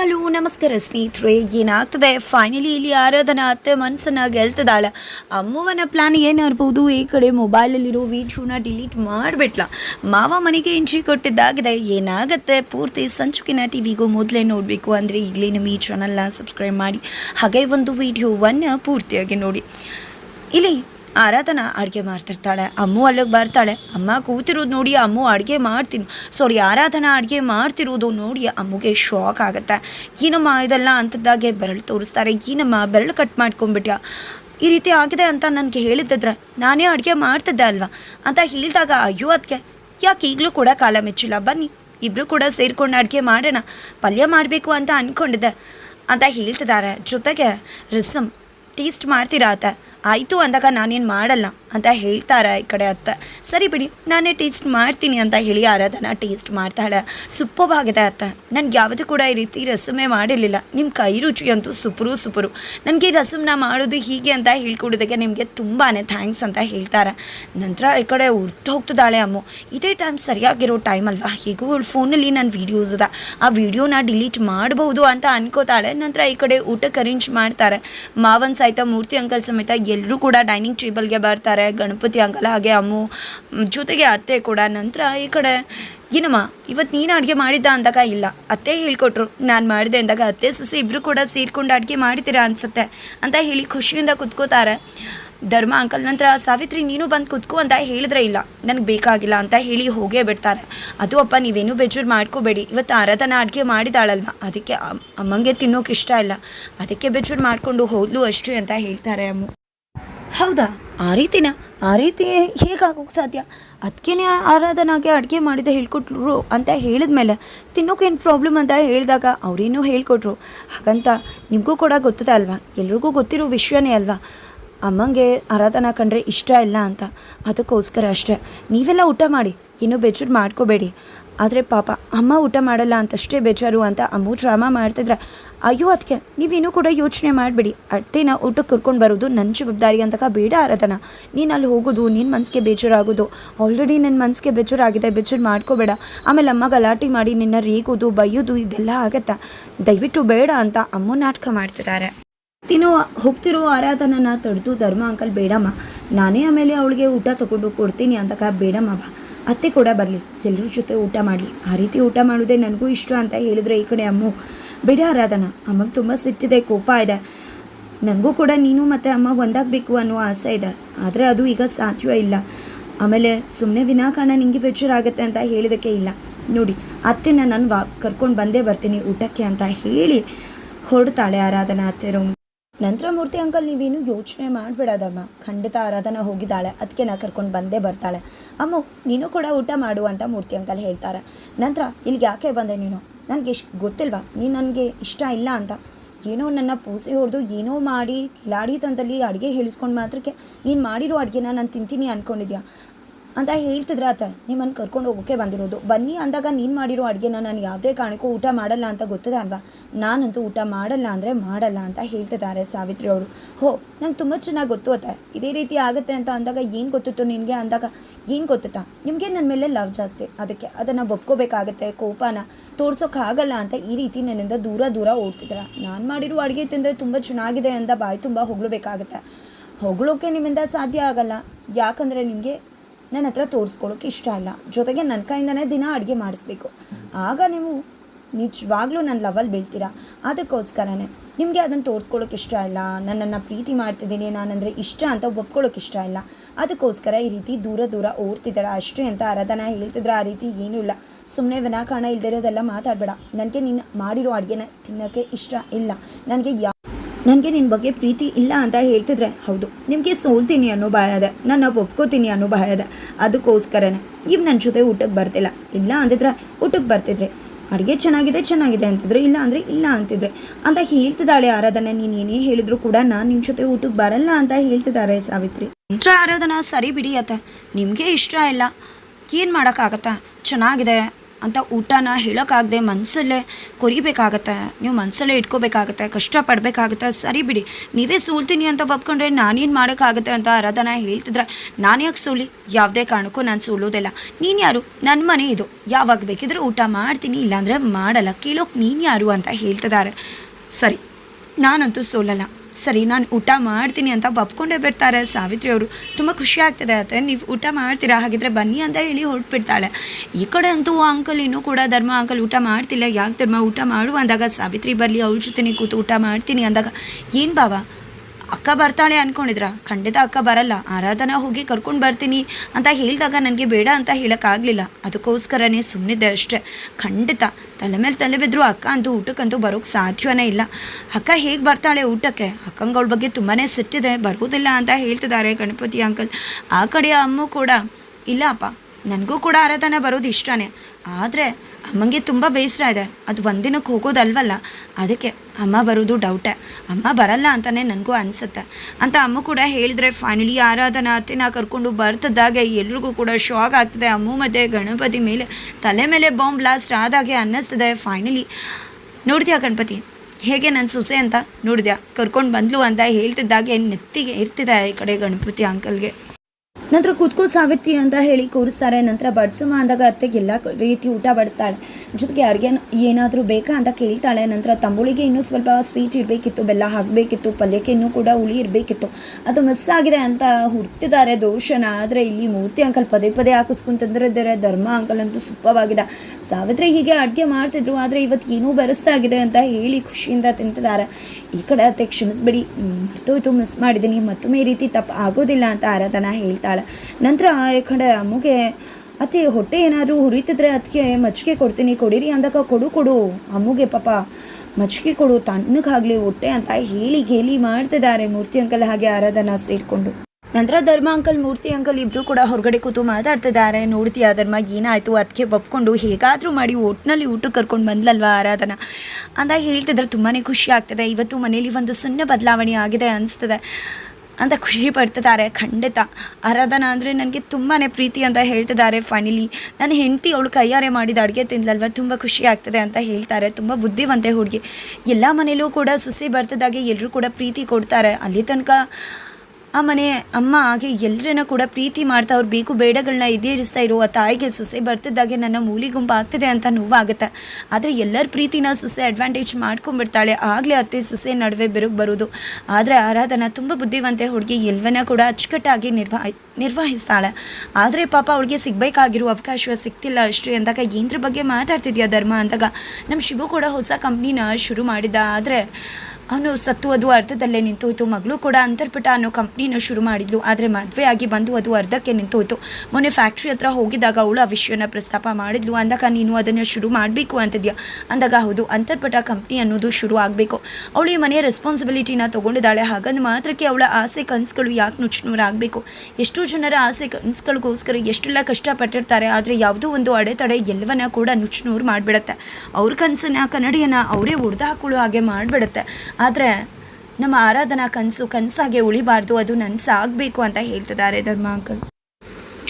Hello ನಮಸ್ಕಾರ ಸ್ನೇಹಿತರೆ, ಏನಾಗ್ತದೆ? ಫೈನಲಿ ಇಲ್ಲಿ ಆರಾಧನಾ ಅತ್ತೆ ಮನಸ್ಸನ್ನ ಗೆಲ್ತದಾಳ. ಅಮ್ಮವನ ಪ್ಲಾನ್ ಏನಿರ್ಬೋದು ಈ ಕಡೆ ಮೊಬೈಲಲ್ಲಿರೋ ವಿಡಿಯೋನ ಡಿಲೀಟ್ ಮಾಡಿಬಿಟ್ಲ. ಮಾವ ಮನೆಗೆ ಎಂಟ್ರಿ ಕೊಟ್ಟಿದ್ದಾಗಿದೆ. ಏನಾಗುತ್ತೆ? ಪೂರ್ತಿ ಸಂಚುಕಿನ ಟಿವಿಗೂ ಮೊದಲೇ ನೋಡಬೇಕು ಅಂದರೆ ಈಗಲೇ ನಮ್ಮ ಈ ಚಾನಲ್ನ ಸಬ್ಸ್ಕ್ರೈಬ್ ಮಾಡಿ. ಹಾಗೆ ಒಂದು ವಿಡಿಯೋವನ್ನು ಪೂರ್ತಿಯಾಗಿ ನೋಡಿ. ಇಲ್ಲಿ ಆರಾಧನಾ ಅಡುಗೆ ಮಾಡ್ತಿರ್ತಾಳೆ. ಅಮ್ಮು ಅಲ್ಲಿಗೆ ಬರ್ತಾಳೆ. ಅಮ್ಮ ಕೂತಿರೋದು ನೋಡಿ ಅಮ್ಮು ಅಡುಗೆ ಮಾಡ್ತೀನಿ ಸಾರಿ ಆರಾಧನ ಅಡುಗೆ ಮಾಡ್ತಿರೋದು ನೋಡಿ ಅಮ್ಮಗೆ ಶಾಕ್ ಆಗುತ್ತೆ. ಏನಮ್ಮ ಇದೆಲ್ಲ ಅಂಥದ್ದಾಗೆ ಬೆರಳು ತೋರಿಸ್ತಾರೆ. ಏನಮ್ಮ ಬೆರಳು ಕಟ್ ಮಾಡ್ಕೊಂಬಿಟ್ಟ ಈ ರೀತಿ ಆಗಿದೆ ಅಂತ ನನಗೆ ಹೇಳಿದ್ದಿದ್ರೆ ನಾನೇ ಅಡುಗೆ ಮಾಡ್ತಿದ್ದೆ ಅಲ್ವಾ? ಅಂತ ಹೇಳಿದಾಗ, ಅಯ್ಯೋ ಅದಕ್ಕೆ ಯಾಕೆ ಈಗಲೂ ಕೂಡ ಕಾಲ ಮೆಚ್ಚಿಲ್ಲ? ಬನ್ನಿ ಇಬ್ಬರು ಕೂಡ ಸೇರಿಕೊಂಡು ಅಡುಗೆ ಮಾಡೋಣ. ಪಲ್ಯ ಮಾಡಬೇಕು ಅಂತ ಅಂದ್ಕೊಂಡಿದ್ದೆ ಅಂತ ಹೇಳ್ತಿದ್ದಾರೆ. ಜೊತೆಗೆ ರಸಮ್ ಟೇಸ್ಟ್ ಮಾಡ್ತೀರಾ? ಅತ್ತ ಆಯಿತು ಅಂದಾಗ ನಾನೇನು ಮಾಡಲ್ಲ ಅಂತ ಹೇಳ್ತಾರೆ ಈ ಕಡೆ ಅತ್ತ. ಸರಿ ಬಿಡಿ, ನಾನೇ ಟೇಸ್ಟ್ ಮಾಡ್ತೀನಿ ಅಂತ ಹೇಳಿ ಆರಾಧನ ಟೇಸ್ಟ್ ಮಾಡ್ತಾಳೆ. ಸೂಪರ್ವಾಗಿದೆ ಅತ್ತ. ನನಗೆ ಯಾವುದು ಕೂಡ ಈ ರೀತಿ ರಸಮೇ ಮಾಡಿರಲಿಲ್ಲ. ನಿಮ್ಮ ಕೈ ರುಚಿ ಅಂತೂ ಸುಪ್ರು ಸುಪುರು. ನನಗೆ ರಸಮ್ನ ಮಾಡೋದು ಹೀಗೆ ಅಂತ ಹೇಳ್ಕೊಡೋದಕ್ಕೆ ನಿಮಗೆ ತುಂಬಾ ಥ್ಯಾಂಕ್ಸ್ ಅಂತ ಹೇಳ್ತಾರೆ. ನಂತರ ಈ ಕಡೆ ಉರ್ತು ಹೋಗ್ತಿದ್ದಾಳೆ ಅಮ್ಮು. ಇದೇ ಟೈಮ್ ಸರಿಯಾಗಿರೋ ಟೈಮ್ ಅಲ್ವಾ? ಹೀಗೂ ಫೋನಲ್ಲಿ ನನ್ನ ವೀಡಿಯೋಸ್ ಅದ. ಆ ವಿಡಿಯೋನ ಡಿಲೀಟ್ ಮಾಡಬಹುದು ಅಂತ ಅನ್ಕೋತಾಳೆ. ನಂತರ ಈ ಕಡೆ ಊಟಕ್ಕೆ ಅರೇಂಜ್ ಮಾಡ್ತಾರೆ. ಮಾವನ್ ಸಹಿತ, ಮೂರ್ತಿ ಅಂಕಲ್ ಸಮೇತ ಎಲ್ಲರೂ ಕೂಡ ಡೈನಿಂಗ್ ಟೇಬಲ್ಗೆ ಬರ್ತಾರೆ, ಗಣಪತಿ ಅಂಕಲ್ ಹಾಗೆ ಅಮ್ಮು, ಜೊತೆಗೆ ಅತ್ತೆ ಕೂಡ. ನಂತರ ಈ ಕಡೆ, ಏನಮ್ಮ ಇವತ್ತು ನೀನು ಅಡುಗೆ ಮಾಡಿದ್ದ ಅಂದಾಗ? ಇಲ್ಲ. ಅತ್ತೆ ಹೇಳ್ಕೊಟ್ರು, ನಾನು ಮಾಡಿದೆ ಅಂದಾಗ. ಅತ್ತೆ, ಸೊಸೆ ಇಬ್ಬರು ಕೂಡ ಸೇರ್ಕೊಂಡು ಅಡುಗೆ ಮಾಡ್ತೀರಾ ಅನಿಸುತ್ತೆ ಅಂತ ಹೇಳಿ ಖುಷಿಯಿಂದ ಕುತ್ಕೋತಾರೆ. ಧರ್ಮ ಅಂಕಲ್ ನಂತರ, ಸಾವಿತ್ರಿ, ನೀನು ಬಂದು ಕುತ್ಕೋ ಅಂತ ಹೇಳಿದ್ರೆ ಇಲ್ಲ. ನನಗೆ ಬೇಕಾಗಿಲ್ಲ ಅಂತ ಹೇಳಿ ಹೋಗೇ ಬಿಡ್ತಾರೆ. ಅದು ಅಪ್ಪ, ನೀವೇನು ಬೇಜೂರು ಮಾಡ್ಕೋಬೇಡಿ. ಇವತ್ತು ಆರಾಧನ ಅಡುಗೆ ಮಾಡಿದಾಳಲ್ವ ಅದಕ್ಕೆ ಅಮ್- ಅಮ್ಮಂಗೆ ತಿನ್ನೋಕೆ ಇಷ್ಟ ಇಲ್ಲ. ಅದಕ್ಕೆ ಬೇಜಾರು ಮಾಡಿಕೊಂಡು ಹೋದ್ಲು ಅಷ್ಟು ಅಂತ ಹೇಳ್ತಾರೆ ಅಮ್ಮ. ಹೌದಾ? ಆ ರೀತಿನ, ಆ ರೀತಿ ಹೇಗಾಗೋಕ್ಕೆ ಸಾಧ್ಯ? ಅದಕ್ಕೇನೆ ಆರಾಧನಾಗೆ ಅಡುಗೆ ಮಾಡಿದೆ ಹೇಳ್ಕೊಟ್ರು ಅಂತ ಹೇಳಿದ್ಮೇಲೆ ತಿನ್ನೋಕೇನು ಪ್ರಾಬ್ಲಮ್ ಅಂತ ಹೇಳಿದಾಗ ಅವರೇನೋ ಹೇಳ್ಕೊಟ್ರು. ಹಾಗಂತ ನಿಮಗೂ ಕೂಡ ಗೊತ್ತದೆ ಅಲ್ವಾ? ಎಲ್ರಿಗೂ ಗೊತ್ತಿರೋ ವಿಷಯನೇ ಅಲ್ವಾ? ಅಮ್ಮಂಗೆ ಆರಾಧನಾ ಕಂಡ್ರೆ ಇಷ್ಟ ಇಲ್ಲ ಅಂತ. ಅದಕ್ಕೋಸ್ಕರ ಅಷ್ಟೇ. ನೀವೆಲ್ಲ ಊಟ ಮಾಡಿ. ಇನ್ನೂ ಬೇಜಾರು ಮಾಡ್ಕೋಬೇಡಿ. ಆದರೆ ಪಾಪ ಅಮ್ಮ ಊಟ ಮಾಡಲ್ಲ ಅಂತಷ್ಟೇ ಬೇಜಾರು ಅಂತ ಅಮ್ಮು ಡ್ರಾಮಾ ಮಾಡ್ತಿದ್ರೆ, ಅಯ್ಯೋ ಅದಕ್ಕೆ ನೀವೇನೂ ಕೂಡ ಯೋಚನೆ ಮಾಡಬೇಡಿ. ಅಡ್ತೇನ ಊಟಕ್ಕೆ ಕರ್ಕೊಂಡು ಬರೋದು ನನ್ನ ಜವಾಬ್ದಾರಿ ಅಂತಕ ಬೇಡ ಆರಾಧನ. ನೀನು ಅಲ್ಲಿ ಹೋಗೋದು ನಿನ್ನ ಮನಸ್ಸಿಗೆ ಬೇಜಾರಾಗೋದು. ಆಲ್ರೆಡಿ ನನ್ನ ಮನಸ್ಸಿಗೆ ಬೇಜಾರಾಗಿದೆ, ಬೇಜಾರು ಮಾಡ್ಕೋಬೇಡ. ಆಮೇಲೆ ಅಮ್ಮ ಗಲಾಟೆ ಮಾಡಿ ನಿನ್ನ ರೀಗೋದು, ಬೈಯೋದು, ಇದೆಲ್ಲ ಆಗತ್ತಾ? ದಯವಿಟ್ಟು ಬೇಡ ಅಂತ ಅಮ್ಮ ನಾಟಕ ಮಾಡ್ತಿದ್ದಾರೆ. ತಿನ್ನೋ, ಹೋಗ್ತಿರೋ ಆರಾಧನನ ತಡೆದು ಧರ್ಮ ಅಂಕಲ್, ಬೇಡಮ್ಮ. ನಾನೇ ಆಮೇಲೆ ಅವಳಿಗೆ ಊಟ ತಗೊಂಡು ಕೊಡ್ತೀನಿ ಅಂತಕ ಬೇಡಮ್ಮ ಬಾ. ಅತ್ತೆ ಕೂಡ ಬರಲಿ. ಎಲ್ಲರ ಜೊತೆ ಊಟ ಮಾಡಲಿ. ಆ ರೀತಿ ಊಟ ಮಾಡೋದೇ ನನಗೂ ಇಷ್ಟ ಅಂತ ಹೇಳಿದ್ರೆ ಈ ಕಡೆ ಅಮ್ಮು. ಬೇಡ ಆರಾಧನ. ಅಮ್ಮಗೆ ತುಂಬ ಸಿಟ್ಟಿದೆ, ಕೋಪ ಇದೆ. ನನಗೂ ಕೂಡ ನೀನು ಮತ್ತು ಅಮ್ಮ ಒಂದಾಗಬೇಕು ಅನ್ನೋ ಆಸೆ ಇದೆ. ಆದರೆ ಅದು ಈಗ ಸಾಧ್ಯ ಇಲ್ಲ. ಆಮೇಲೆ ಸುಮ್ಮನೆ ವಿನಾಕಾರಣ ನಿಂಗೆ ಬೇಜಾರಾಗುತ್ತೆ ಅಂತ ಹೇಳಿದಕ್ಕೆ ಇಲ್ಲ. ನೋಡಿ, ಅತ್ತೆನ ನಾನು ವಾ, ಕರ್ಕೊಂಡು ಬಂದೇ ಬರ್ತೀನಿ ಊಟಕ್ಕೆ ಅಂತ ಹೇಳಿ ಹೊರಡ್ತಾಳೆ ಆರಾಧನಾ ಅತ್ತೆ ರೂಮ್ ನಂತರ ಮೂರ್ತಿ ಅಂಕಲ್ ನೀವೇನು ಯೋಚನೆ ಮಾಡಬೇಡದಮ್ಮ ಖಂಡಿತ ಆರಾಧನ ಹೋಗಿದ್ದಾಳೆ. ಅದಕ್ಕೆ ನಾ ಕರ್ಕೊಂಡು ಬಂದೇ ಬರ್ತಾಳೆ. ಅಮ್ಮ, ನೀನು ಕೂಡ ಊಟ ಮಾಡು ಅಂತ ಮೂರ್ತಿ ಅಂಕಲ್ ಹೇಳ್ತಾರೆ. ನಂತರ ಇಲ್ಲಿಗೆ ಯಾಕೆ ಬಂದೆ ನೀನು? ನನಗೆ ಇಷ್ಟು ಗೊತ್ತಿಲ್ವಾ? ನೀನು ನನಗೆ ಇಷ್ಟ ಇಲ್ಲ ಅಂತ. ಏನೋ ನನ್ನ ಪೂಸಿ ಹೊಡೆದು ಏನೋ ಮಾಡಿ ಕಿಲಾಡಿ ತಂದಲ್ಲಿ ಅಡುಗೆ ಹೇಳಿಸ್ಕೊಂಡು ಮಾತ್ರಕ್ಕೆ ನೀನು ಮಾಡಿರೋ ಅಡುಗೆನ ನಾನು ತಿಂತೀನಿ ಅಂದ್ಕೊಂಡಿದ್ಯಾ ಅಂತ ಹೇಳ್ತಿದ್ರೆ ಆತ, ನಿಮ್ಮನ್ನು ಕರ್ಕೊಂಡು ಹೋಗೋಕ್ಕೆ ಬಂದಿರೋದು. ಬನ್ನಿ ಅಂದಾಗ ನೀನು ಮಾಡಿರೋ ಅಡುಗೆನ ನಾನು ಯಾವುದೇ ಕಾರಣಕ್ಕೂ ಊಟ ಮಾಡಲ್ಲ ಅಂತ ಗೊತ್ತದೆ ಅಲ್ವಾ? ನಾನಂತೂ ಊಟ ಮಾಡಲ್ಲ ಅಂದರೆ ಮಾಡಲ್ಲ ಅಂತ ಹೇಳ್ತಿದ್ದಾರೆ ಸಾವಿತ್ರಿ ಅವರು. ಹೋ, ನಂಗೆ ತುಂಬ ಚೆನ್ನಾಗಿ ಗೊತ್ತು ಅತ್ತೆ. ಇದೇ ರೀತಿ ಆಗುತ್ತೆ ಅಂತ ಅಂದಾಗ ಏನು ಗೊತ್ತಿತ್ತು ನಿನಗೆ ಅಂದಾಗ ಏನು ಗೊತ್ತಿತ್ತ? ನಿಮಗೆ ನನ್ನ ಮೇಲೆ ಲವ್ ಜಾಸ್ತಿ. ಅದಕ್ಕೆ ಅದನ್ನು ಒಪ್ಕೋಬೇಕಾಗತ್ತೆ ಕೋಪನ ತೋರ್ಸೋಕ್ಕಾಗಲ್ಲ ಅಂತ ಈ ರೀತಿ ನನ್ನಿಂದ ದೂರ ದೂರ ಓಡ್ತಿದ್ರ. ನಾನು ಮಾಡಿರೋ ಅಡುಗೆ ತಿಂದರೆ ತುಂಬ ಚೆನ್ನಾಗಿದೆ ಅಂತ ಬಾಯಿ ತುಂಬ ಹೊಗಳಬೇಕಾಗತ್ತೆ. ಹೊಗಳೋಕೆ ನಿಮ್ಮಿಂದ ಸಾಧ್ಯ ಆಗಲ್ಲ. ಯಾಕಂದರೆ ನಿಮಗೆ ನನ್ನ ಹತ್ರ ತೋರಿಸ್ಕೊಳ್ಳೋಕೆ ಇಷ್ಟ ಇಲ್ಲ. ಜೊತೆಗೆ ನನ್ನ ಕೈಯಿಂದನೇ ದಿನ ಅಡುಗೆ ಮಾಡಿಸ್ಬೇಕು. ಆಗ ನೀವು ನಿಜವಾಗ್ಲೂ ನನ್ನ ಲವಲ್ ಬೀಳ್ತೀರಾ? ಅದಕ್ಕೋಸ್ಕರನೇ ನಿಮಗೆ ಅದನ್ನು ತೋರಿಸ್ಕೊಳ್ಳೋಕೆ ಇಷ್ಟ ಇಲ್ಲ. ನನ್ನನ್ನು ಪ್ರೀತಿ ಮಾಡ್ತಿದ್ದೀನಿ ನಾನಂದರೆ ಇಷ್ಟ ಅಂತ ಒಪ್ಕೊಳ್ಳೋಕೆ ಇಷ್ಟ ಇಲ್ಲ. ಅದಕ್ಕೋಸ್ಕರ ಈ ರೀತಿ ದೂರ ದೂರ ಓಡ್ತಿದ್ದಾರ ಅಷ್ಟೇ ಅಂತ ಆರಾಧನಾ ಹೇಳ್ತಿದ್ರೆ ಆ ರೀತಿ ಏನೂ ಇಲ್ಲ. ಸುಮ್ಮನೆ ವಿನಾಕಾರಣ ಇಲ್ದಿರೋದೆಲ್ಲ ಮಾತಾಡಬೇಡ. ನನಗೆ ನೀನು ಮಾಡಿರೋ ಅಡುಗೆನ ತಿನ್ನೋಕ್ಕೆ ಇಷ್ಟ ಇಲ್ಲ. ನನಗೆ ಯಾ ನನಗೆ ನಿನ್ನ ಬಗ್ಗೆ ಪ್ರೀತಿ ಇಲ್ಲ ಅಂತ ಹೇಳ್ತಿದ್ರೆ, ಹೌದು, ನಿಮಗೆ ಸೋಲ್ತೀನಿ ಅನ್ನೋ ಭಯ ಇದೆ, ನನ್ನ ಒಪ್ಕೋತೀನಿ ಅನ್ನೋ ಭಯ ಇದೆ, ಅದಕ್ಕೋಸ್ಕರನೇ. ಇವ್ ನನ್ನ ಜೊತೆ ಊಟಕ್ಕೆ ಬರ್ತಿಲ್ಲ. ಇಲ್ಲ ಅಂದಿದ್ರೆ ಊಟಕ್ಕೆ ಬರ್ತಿದ್ರೆ. ಅಡುಗೆ ಚೆನ್ನಾಗಿದೆ ಚೆನ್ನಾಗಿದೆ ಅಂತಿದ್ರೆ, ಇಲ್ಲ ಅಂದರೆ ಇಲ್ಲ ಅಂತಿದ್ರೆ. ಅಂತ ಹೇಳ್ತಿದ್ದಾಳೆ ಆರಾಧನೆ, ನೀನು ಏನೇ ಹೇಳಿದ್ರು ಕೂಡ ನಾನು ನಿನ್ನ ಜೊತೆ ಊಟಕ್ಕೆ ಬರಲ್ಲ ಅಂತ ಹೇಳ್ತಿದ್ದಾರೆ ಸಾವಿತ್ರಿ. ಆರಾಧನಾ ಸರಿ ಬಿಡಿ ಅತ್ತ. ನಿಮಗೆ ಇಷ್ಟ ಇಲ್ಲ. ಏನು ಮಾಡೋಕ್ಕಾಗತ್ತಾ? ಚೆನ್ನಾಗಿದೆ. ಅಂತ ಊಟನ ಹೇಳೋಕ್ಕಾಗದೆ ಮನಸ್ಸಲ್ಲೇ ಕೊರಿಬೇಕಾಗತ್ತೆ. ನೀವು ಮನಸ್ಸಲ್ಲೇ ಇಟ್ಕೋಬೇಕಾಗತ್ತೆ, ಕಷ್ಟಪಡಬೇಕಾಗತ್ತೆ. ಸರಿ ಬಿಡಿ, ನೀವೇ ಸೋಲ್ತೀನಿ ಅಂತ ಒಪ್ಕೊಂಡ್ರೆ ನಾನೇನು ಮಾಡೋಕ್ಕಾಗತ್ತೆ ಅಂತ ಆರಾಧನಾ ಹೇಳ್ತಿದ್ರೆ, ನಾನು ಯಾಕೆ ಸೋಲಿ? ಯಾವುದೇ ಕಾರಣಕ್ಕೂ ನಾನು ಸೋಲೋದಿಲ್ಲ. ನೀನು ಯಾರು? ನನ್ನ ಮನೆ ಇದು. ಯಾವಾಗ ಬೇಕಿದ್ರೆ ಊಟ ಮಾಡ್ತೀನಿ, ಇಲ್ಲಾಂದರೆ ಮಾಡಲ್ಲ. ಕೇಳೋಕೆ ನೀನು ಯಾರು ಅಂತ ಹೇಳ್ತಿದ್ದಾರೆ. ಸರಿ. ನಾನಂತೂ ಸೋಲಲ್ಲ. ಸರಿ, ನಾನು ಊಟ ಮಾಡ್ತೀನಿ ಅಂತ ಒಪ್ಕೊಂಡೇ ಬರ್ತಾರೆ. ಸಾವಿತ್ರಿ ಅವರು ತುಂಬ ಖುಷಿ ಆಗ್ತದೆ ಅತ್ತೆ ನೀವು ಊಟ ಮಾಡ್ತೀರಾ? ಹಾಗಿದ್ರೆ ಬನ್ನಿ ಅಂತ ಹೇಳಿ ಹೊರಟ್ಬಿಡ್ತಾಳೆ. ಈ ಕಡೆ ಅಂತೂ ಅಂಕಲ್ ಇನ್ನೂ ಕೂಡ ಧರ್ಮ ಅಂಕಲ್ ಊಟ ಮಾಡ್ತಿಲ್ಲ. ಯಾಕೆ ಧರ್ಮ ಊಟ ಮಾಡು ಅಂದಾಗ ಸಾವಿತ್ರಿ ಬರಲಿ, ಅವಳ ಜೊತೆ ಕೂತು ಊಟ ಮಾಡ್ತೀನಿ ಅಂದಾಗ, ಏನು ಬಾವ? ಅಕ್ಕ ಬರ್ತಾಳೆ ಅಂದ್ಕೊಂಡಿದ್ರ ಖಂಡಿತ ಅಕ್ಕ ಬರಲ್ಲ. ಆರಾಧನಾ ಹೋಗಿ ಕರ್ಕೊಂಡು ಬರ್ತೀನಿ ಅಂತ ಹೇಳಿದಾಗ ನನಗೆ ಬೇಡ ಅಂತ ಹೇಳೋಕ್ಕಾಗಲಿಲ್ಲ. ಅದಕ್ಕೋಸ್ಕರನೇ ಸುಮ್ಮನಿದ್ದೆ ಅಷ್ಟೇ. ಖಂಡಿತ. ತಲೆ ಮೇಲೆ ತಲೆ ಬಿದ್ದರೂ ಅಕ್ಕ ಅಂತೂ ಊಟಕ್ಕಂತೂ ಬರೋಕ್ಕೆ ಸಾಧ್ಯವೇ ಇಲ್ಲ. ಅಕ್ಕ ಹೇಗೆ ಬರ್ತಾಳೆ ಊಟಕ್ಕೆ? ಅಕ್ಕಂಗಳ ಬಗ್ಗೆ ತುಂಬಾ ಸಿಟ್ಟಿದೆ. ಬರುವುದಿಲ್ಲ ಅಂತ ಹೇಳ್ತಿದ್ದಾರೆ ಗಣಪತಿ ಅಂಕಲ್. ಆ ಕಡೆಯ ಅಮ್ಮ ಕೂಡ, ಇಲ್ಲ ಅಪ್ಪ ನನಗೂ ಕೂಡ ಆರಾಧನೆ ಬರೋದು ಇಷ್ಟನೇ. ಆದರೆ ಅಮ್ಮಂಗೆ ತುಂಬ ಬೇಸರ ಇದೆ. ಅದು ಒಂದಿನಕ್ಕೆ ಹೋಗೋದಲ್ವಲ್ಲ? ಅದಕ್ಕೆ ಅಮ್ಮ ಬರೋದು ಡೌಟೇ. ಅಮ್ಮ ಬರಲ್ಲ ಅಂತಲೇ ನನಗೂ ಅನಿಸುತ್ತೆ. ಅಂತ ಅಮ್ಮ ಕೂಡ ಹೇಳಿದ್ರೆ ಫೈನಲಿ ಆರಾಧನಾ ಅತ್ತೆನ ಕರ್ಕೊಂಡು ಬರ್ತದಾಗೆ. ಎಲ್ರಿಗೂ ಕೂಡ ಶಾಕ್ ಆಗ್ತದೆ. ಅಮ್ಮ ಮತ್ತು ಗಣಪತಿ ಮೇಲೆ ತಲೆ ಮೇಲೆ ಬಾಂಬ್ ಬ್ಲಾಸ್ಟ್ ಆದಾಗೆ ಅನ್ನಿಸ್ತದೆ. ಫೈನಲಿ ನೋಡಿದ್ಯಾ ಗಣಪತಿ? ಹೇಗೆ ನನ್ನ ಸೊಸೆ ಅಂತ ನೋಡಿದ್ಯಾ? ಕರ್ಕೊಂಡು ಬಂದ್ಲು ಅಂತ ಹೇಳ್ತಿದ್ದಾಗೆ, ನೆತ್ತಿಗೆ ಇರ್ತಿದೆ ಈ ಕಡೆ ಗಣಪತಿ ಅಂಕಲ್ಗೆ ನಂತರ ಕೂತ್ಕೋ ಸಾವಿತ್ರಿ ಅಂತ ಹೇಳಿ ಕೂರಿಸ್ತಾರೆ. ನಂತರ ಬಡಿಸಮ್ಮ ಅಂದಾಗ ಅತ್ತೆಗೆ ಎಲ್ಲ ರೀತಿ ಊಟ ಬಡಿಸ್ತಾಳೆ. ಜೊತೆಗೆ ಅಡುಗೆ ಏನಾದರೂ ಬೇಕಾ ಅಂತ ಕೇಳ್ತಾಳೆ. ನಂತರ ತಂಬುಳಿಗೆ ಇನ್ನೂ ಸ್ವಲ್ಪ ಸ್ವೀಟ್ ಇರಬೇಕಿತ್ತು, ಬೆಲ್ಲ ಹಾಕಬೇಕಿತ್ತು, ಪಲ್ಯಕ್ಕೆ ಇನ್ನೂ ಕೂಡ ಹುಳಿ ಇರಬೇಕಿತ್ತು. ಅದು ಮಿಸ್ ಆಗಿದೆ ಅಂತ ಹುಡ್ತಿದ್ದಾರೆ ದೋಷನ ಆದರೆ ಇಲ್ಲಿ ಮೂರ್ತಿ ಅಂಕಲ್ ಪದೇ ಪದೇ ಹಾಕಿಸ್ಕೊಂಡು ತಂದಿರಿದ್ದಾರೆ ಧರ್ಮ ಅಂಕಲ್ ಅಂತೂ ಸುಪ್ಪವಾಗಿದೆ. ಸಾವಿತ್ರಿ ಹೀಗೆ ಅಡುಗೆ ಮಾಡ್ತಿದ್ರು, ಆದರೆ ಇವತ್ತು ಏನೂ ಬೆರೆಸ್ತಾಗಿದೆ ಅಂತ ಹೇಳಿ ಖುಷಿಯಿಂದ ತಿಂತಿದ್ದಾರೆ. ಈ ಕಡೆ ಅತ್ತೆ ಕ್ಷಮಿಸ್ಬಿಡಿ. ಮರ್ತೋಯ್ತು ಮಿಸ್ ಮಾಡಿದ್ದೀನಿ. ಮತ್ತೊಮ್ಮೆ ಈ ರೀತಿ ತಪ್ಪು ಆಗೋದಿಲ್ಲ ಅಂತ ಆರಾಧನಾ ಹೇಳ್ತಾಳೆ. ನಂತರ ಈ ಕಡೆ ಅಮ್ಮಗೆ, ಅತ್ತೆ, ಹೊಟ್ಟೆ ಏನಾದರೂ ಹುರಿತಿದ್ರೆ ಅದಕ್ಕೆ ಮಜ್ಜಿಗೆ ಕೊಡ್ತೀನಿ. ಕೊಡಿರಿ ಅಂದಾಗ ಕೊಡು ಕೊಡು. ಅಮ್ಮಗೆ ಪಾಪ, ಮಜ್ಜಿಗೆ ಕೊಡು, ತಣ್ಣಗಾಗಲಿ, ಹೊಟ್ಟೆ ಅಂತ ಹೇಳಿ ಗೇಲಿ ಮಾಡ್ತಿದ್ದಾರೆ ಮೂರ್ತಿ ಅಂಕಲ್ ಹಾಗೆ ಆರಾಧನಾ ಸೇರಿಕೊಂಡು. ನಂತರ ಧರ್ಮ ಅಂಕಲ್, ಮೂರ್ತಿ ಅಂಕಲ್ ಇಬ್ಬರು ಕೂಡ ಹೊರಗಡೆ ಕೂತು ಮಾತಾಡ್ತಿದ್ದಾರೆ. ನೋಡ್ತೀಯ ಧರ್ಮ ಏನಾಯಿತು? ಅದಕ್ಕೆ ಒಪ್ಕೊಂಡು ಹೇಗಾದರೂ ಮಾಡಿ ಒಟ್ಟಿನಲ್ಲಿ ಊಟಕ್ಕೆ ಕರ್ಕೊಂಡು ಬಂದ್ಲಲ್ವಾ ಆರಾಧನಾ? ಅಂತ ಹೇಳ್ತಿದ್ರೆ ತುಂಬಾ ಖುಷಿ ಆಗ್ತದೆ. ಇವತ್ತು ಮನೇಲಿ ಒಂದು ಸಣ್ಣ ಬದಲಾವಣೆ ಆಗಿದೆ ಅನಿಸ್ತದೆ. ಅಂತ ಖುಷಿ ಪಡ್ತಿದ್ದಾರೆ. ಖಂಡಿತ. ಆರಾಧನಾ ಅಂದರೆ ನನಗೆ ತುಂಬಾ ಪ್ರೀತಿ ಅಂತ ಹೇಳ್ತಿದ್ದಾರೆ ಫೈನಲಿ ನನ್ನ ಹೆಂಡತಿ ಅವಳು ಕೈಯಾರೆ ಮಾಡಿದ ಅಡುಗೆ ತಿಂದಲ್ವ ತುಂಬ ಖುಷಿ ಆಗ್ತದೆ ಅಂತ ಹೇಳ್ತಾರೆ. ತುಂಬ ಬುದ್ಧಿವಂತೆ ಹುಡುಗಿ. ಎಲ್ಲ ಮನೇಲೂ ಕೂಡ ಸುಸಿ ಬರ್ತಿದ್ದಾಗೆ ಎಲ್ಲರೂ ಕೂಡ ಪ್ರೀತಿ ಕೊಡ್ತಾರೆ. ಅಲ್ಲಿ ತನಕ ಆ ಮನೆ ಅಮ್ಮ ಹಾಗೆ ಎಲ್ಲರನ್ನ ಕೂಡ ಪ್ರೀತಿ ಮಾಡ್ತಾ ಅವ್ರು ಬೇಕು ಬೇಡಗಳನ್ನ ಈಡೇರಿಸ್ತಾ ಇರೋ ಆ ತಾಯಿಗೆ ಸೊಸೆ ಬರ್ತಿದ್ದಾಗೆ ನನ್ನ ಮೂಲಿ ಗುಂಪು ಆಗ್ತಿದೆ ಅಂತ ನೋವಾಗುತ್ತೆ. ಆದರೆ ಎಲ್ಲರ ಪ್ರೀತಿನ ಸೊಸೆ ಅಡ್ವಾಂಟೇಜ್ ಮಾಡ್ಕೊಂಡ್ಬಿಡ್ತಾಳೆ. ಆಗಲೇ ಅತ್ತೆ ಸೊಸೆ ನಡುವೆ ಬೆರಗು ಬರೋದು. ಆದರೆ ಆರಾಧನಾ ತುಂಬ ಬುದ್ಧಿವಂತೆ ಹುಡುಗಿ ಎಲ್ಲವನ್ನ ಕೂಡ ಅಚ್ಚುಕಟ್ಟಾಗಿ ನಿರ್ವಹ, ನಿರ್ವಹಿಸ್ತಾಳೆ. ಆದರೆ ಪಾಪ ಅವಳಿಗೆ ಸಿಗಬೇಕಾಗಿರೋ ಅವಕಾಶ ಸಿಗ್ತಿಲ್ಲ. ಅಷ್ಟು ಎಂದಾಗ ಏನದ್ರ ಬಗ್ಗೆ ಮಾತಾಡ್ತಿದ್ಯಾ ಧರ್ಮ ಅಂದಾಗ ನಮ್ಮ ಶಿವು ಕೂಡ ಹೊಸ ಕಂಪ್ನಿನ ಶುರು ಮಾಡಿದ್ದ ಆದರೆ ಅವನು ಸತ್ತು, ಅದು ಅರ್ಧದಲ್ಲೇ ನಿಂತೋಯ್ತು. ಮಗಳು ಕೂಡ ಅಂತರ್ಪಟ ಅನ್ನೋ ಕಂಪ್ನಿನ ಶುರು ಮಾಡಿದ್ಲು. ಆದರೆ ಮದುವೆ ಆಗಿ ಬಂದು ಅದು ಅರ್ಧಕ್ಕೆ ನಿಂತೋಯ್ತು. ಮೊನ್ನೆ ಫ್ಯಾಕ್ಟ್ರಿ ಹತ್ರ ಹೋಗಿದಾಗ ಅವಳು ಆ ವಿಷಯನ ಪ್ರಸ್ತಾಪ ಮಾಡಿದ್ಲು. ಅಂದಾಗ, ನೀನು ಅದನ್ನು ಶುರು ಮಾಡಬೇಕು ಅಂತಿದ್ಯಾ? ಅಂದಾಗ, ಹೌದು. ಅಂತರ್ಪಟ ಕಂಪ್ನಿ ಅನ್ನೋದು ಶುರು ಆಗಬೇಕು. ಅವಳು ಈ ಮನೆಯ ರೆಸ್ಪಾನ್ಸಿಬಿಲಿಟಿನ ತೊಗೊಂಡಿದ್ದಾಳೆ. ಹಾಗಂದು ಮಾತ್ರಕ್ಕೆ ಅವಳ ಆಸೆ ಕನಸುಗಳು ಯಾಕೆ ನುಚ್ಚುನೂರಾಗಬೇಕು? ಎಷ್ಟೋ ಜನರ ಆಸೆ ಕನಸುಗಳಿಗೋಸ್ಕರ ಎಷ್ಟೆಲ್ಲ ಕಷ್ಟಪಟ್ಟಿರ್ತಾರೆ, ಆದರೆ ಯಾವುದೋ ಒಂದು ಅಡೆತಡೆ ಎಲ್ಲವನ್ನ ಕೂಡ ನುಚ್ಚುನೂರು ಮಾಡಿಬಿಡುತ್ತೆ. ಅವ್ರ ಕನಸನ್ನ ಕನ್ನಡಿಯನ್ನು ಅವರೇ ಹುಡ್ದು ಹಾಕೊಳ್ಳೋ ಹಾಗೆ ಮಾಡಿಬಿಡುತ್ತೆ. ಆದರೆ ನಮ್ಮ ಆರಾಧನಾ ಕನಸು ಕನಸಾಗೆ ಉಳಿಬಾರ್ದು, ಅದು ನನಸಾಗಬೇಕು ಅಂತ ಹೇಳ್ತಿದ್ದಾರೆ ಧರ್ಮ ಅಂಕಲ್.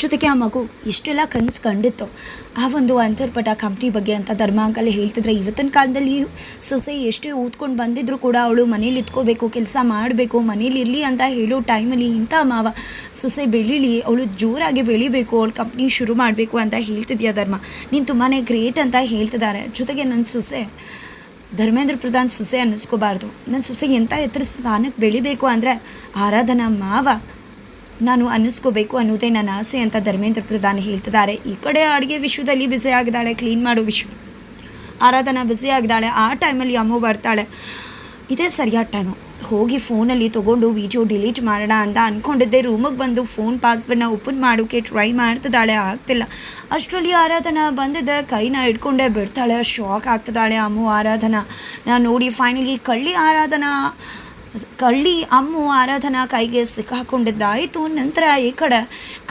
ಜೊತೆಗೆ ಆ ಮಗು ಇಷ್ಟೆಲ್ಲ ಕನಸು ಕಂಡಿತ್ತು, ಆ ಒಂದು ಅಂತರ್ಪಟ ಕಂಪ್ನಿ ಬಗ್ಗೆ ಅಂತ ಧರ್ಮ ಅಂಕಲ್ ಹೇಳ್ತಿದ್ರೆ, ಇವತ್ತಿನ ಕಾಲದಲ್ಲಿ ಸೊಸೆ ಎಷ್ಟೇ ಊದ್ಕೊಂಡು ಬಂದಿದ್ರು ಕೂಡ ಅವಳು ಮನೇಲಿ ಇತ್ಕೋಬೇಕು ಕೆಲಸ ಮಾಡಬೇಕು, ಮನೇಲಿ ಇರಲಿ ಅಂತ ಹೇಳೋ ಟೈಮಲ್ಲಿ ಇಂಥ ಮಾವ ಸೊಸೆ ಬೆಳೀಲಿ, ಅವಳು ಜೋರಾಗಿ ಬೆಳಿಬೇಕು, ಅವಳು ಕಂಪ್ನಿ ಶುರು ಮಾಡಬೇಕು ಅಂತ ಹೇಳ್ತಿದ್ಯಾ ಧರ್ಮ? ನೀನು ತುಂಬಾ ಗ್ರೇಟ್ ಅಂತ ಹೇಳ್ತಿದ್ದಾರೆ. ಜೊತೆಗೆ ನನ್ನ ಸೊಸೆ ಧರ್ಮೇಂದ್ರ ಪ್ರಧಾನ್ ಸೊಸೆ ಅನ್ನಿಸ್ಕೋಬಾರ್ದು. ನನ್ನ ಸೊಸೆಗೆ ಎಂಥ ಎತ್ತರ ಸ್ಥಾನಕ್ಕೆ ಬೆಳಿಬೇಕು ಅಂದರೆ ಆರಾಧನಾ ಮಾವ ನಾನು ಅನ್ನಿಸ್ಕೋಬೇಕು ಅನ್ನೋದೇ ನನ್ನ ಆಸೆ ಅಂತ ಧರ್ಮೇಂದ್ರ ಪ್ರಧಾನ್ ಹೇಳ್ತಿದ್ದಾರೆ. ಈ ಕಡೆ ಅಡುಗೆ ವಿಶ್ವದಲ್ಲಿ ಬಿಸಿ ಆಗಿದ್ದಾಳೆ ಕ್ಲೀನ್ ಮಾಡೋ ವಿಶ್ವ. ಆರಾಧನಾ ಬಿಸಿ ಆಗಿದ್ದಾಳೆ, ಆ ಟೈಮಲ್ಲಿ ಅಮ್ಮ ಬರ್ತಾಳೆ. ಇದೇ ಸರಿಯಾದ ಟೈಮು ಹೋಗಿ ಫೋನಲ್ಲಿ ತೊಗೊಂಡು ವಿಡಿಯೋ ಡಿಲೀಟ್ ಮಾಡೋಣ ಅಂತ ಅಂದ್ಕೊಂಡಿದ್ದೆ ರೂಮಿಗೆ ಬಂದು ಫೋನ್, ಪಾಸ್ವರ್ಡ್ನ ಓಪನ್ ಮಾಡೋಕ್ಕೆ ಟ್ರೈ ಮಾಡ್ತಿದ್ದಾಳೆ. ಆಗ್ತಿಲ್ಲ. ಅಷ್ಟರಲ್ಲಿ ಆರಾಧನಾ ಬಂದಿದ್ದೆ ಕೈನ ಹಿಡ್ಕೊಂಡೇ ಬಿಡ್ತಾಳೆ. ಶಾಕ್ ಆಗ್ತಿದ್ದಾಳೆ ಅಮ್ಮು ಆರಾಧನಾ. ನಾನು ನೋಡಿ ಫೈನಲಿ ಕಳ್ಳಿ ಆರಾಧನಾ, ಕಳ್ಳಿ ಅಮ್ಮು ಆರಾಧನಾ ಕೈಗೆ ಸಿಕ್ಕಾಕೊಂಡಿದ್ದಾಯಿತು ನಂತರ ಈ ಕಡೆ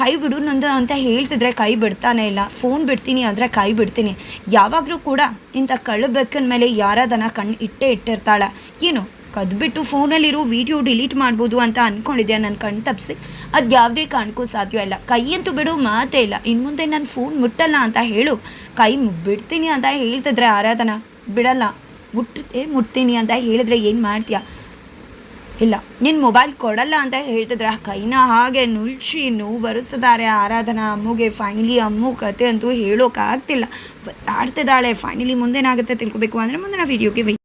ಕೈ ಬಿಡು ನಂದು ಅಂತ ಹೇಳ್ತಿದ್ರೆ ಕೈ ಬಿಡ್ತಾನೆ ಇಲ್ಲ. ಫೋನ್ ಬಿಡ್ತೀನಿ ಅಂದರೆ ಕೈ ಬಿಡ್ತೀನಿ. ಯಾವಾಗಲೂ ಕೂಡ ಇಂಥ ಕಳ್ಳು ಬೆಕ್ಕನ ಮೇಲೆ ಯಾರಾದನ ಕಣ್ಣು ಇಟ್ಟೇ ಇಟ್ಟಿರ್ತಾಳೆ. ಏನು? ಕದ್ಬಿಟ್ಟು ಫೋನಲ್ಲಿರೋ ವಿಡಿಯೋ ಡಿಲೀಟ್ ಮಾಡ್ಬೋದು ಅಂತ ಅಂದ್ಕೊಂಡಿದ್ದೆ ನನ್ನ ಕಣ್ಣು ತಪ್ಪಿಸಿ ಅದು ಯಾವುದೇ ಕಾರಣಕ್ಕೂ ಸಾಧ್ಯ ಇಲ್ಲ. ಕೈಯಂತೂ ಬಿಡೋ ಮಾತೇ ಇಲ್ಲ. ಇನ್ನು ಮುಂದೆ ನಾನು ಫೋನ್ ಮುಟ್ಟಲ್ಲ ಅಂತ ಹೇಳು. ಕೈ ಬಿಡ್ತೀನಿ ಅಂತ ಹೇಳ್ತಿದ್ರೆ ಆರಾಧನಾ? ಬಿಡಲ್ಲ. ಮುಟ್ಟೆ ಮುಟ್ತೀನಿ ಅಂತ ಹೇಳಿದ್ರೆ ಏನು ಮಾಡ್ತೀಯ? ಇಲ್ಲ. ನಿನ್ನ ಮೊಬೈಲ್ ಕೊಡಲ್ಲ ಅಂತ ಹೇಳ್ತಿದ್ರೆ ಕೈನ ಹಾಗೆ ನುಲ್ಚಿ ನೋವು ಬರೆಸ್ತಿದ್ದಾರೆ ಆರಾಧನಾ ಅಮ್ಮಗೆ. ಫೈನಲಿ ಅಮ್ಮು ಕತೆ ಅಂತೂ ಹೇಳೋಕ್ಕಾಗ್ತಿಲ್ಲ ಒತ್ತಾಡ್ತಿದ್ದಾಳೆ ಫೈನಲಿ ಮುಂದೇನಾಗುತ್ತೆ ತಿಳ್ಕೊಬೇಕು. ಅಂದರೆ ಮುಂದಿನ ವೀಡಿಯೋಗೆ